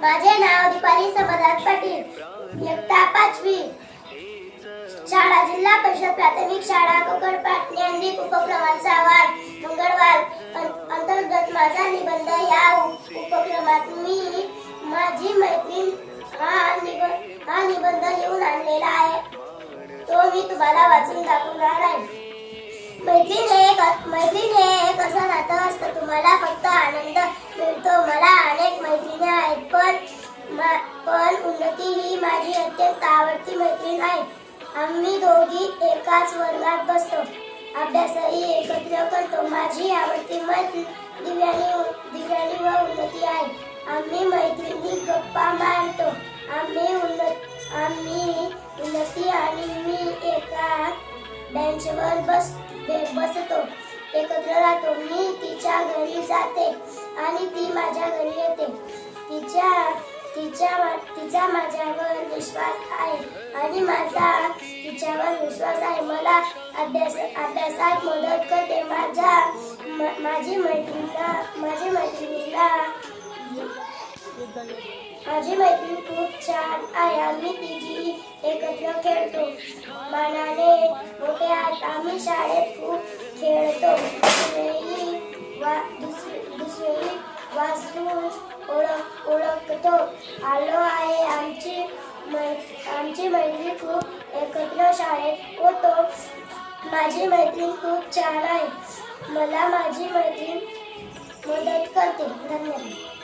माझे नाव दीपाली समाधान पाटील. इयत्ता पाचवी. शाळा जिल्हा परिषद प्राथमिक शाळा कोकणपाट ज्ञानदीप उपक्रमांचा वाद मंगळवार अंतर्गत माझा निबंध या उपक्रमात मी माझी मैत्रीण हा निबंध हा निबंध लिहून आणलेला आहे. तो मी तुम्हाला वाचून दाखवणार आहे. मैत्रीण एक मैत्रीण हे एक असं नातं असतं तुम्हाला फक्त आनंद मिळतो मला अनेक मैत्रिणी आहेत पण मा- पण उन्नती ही माझी अत्यंत आवडती मैत्रीण आहे. आम्ही दोघी एकाच वर्गात बसतो. अभ्यासही एकत्र करतो. माझी आवडती मैत्रीण दिव्यानी दिव्यानी व उन्नती आहे. आम्ही मैत्रिणी गप्पा मारतो. आम्ही उन्नत आम्ही उन्नती आणि मी एका बेंचवर बस बसतो. एकत्र राहतो. मी तिच्या घरी जाते आणि ती माझ्या घरी येते. तिच्या तिच्या तिचा माझ्यावर विश्वास आहे आणि माझा तिच्यावर विश्वास आहे. मला अभ्यास अभ्यासात मदत करते. माझ्या म- माझी मैत्रिणीला माझी मैत्रिणीला माझी मैत्रीण खूप छान आहे. आम्ही तिघी एकत्र खेळतो. मनाने मोठे आहात. आम्ही शाळेत खूप खेळतो. ओळख ओळखतो. आलो आहे आमची मै आमची मैत्री खूप एकत्र शाळेत होतो. माझी मैत्रीण खूप छान आहे. मला माझी मैत्रीण मदत करते. धन्यवाद.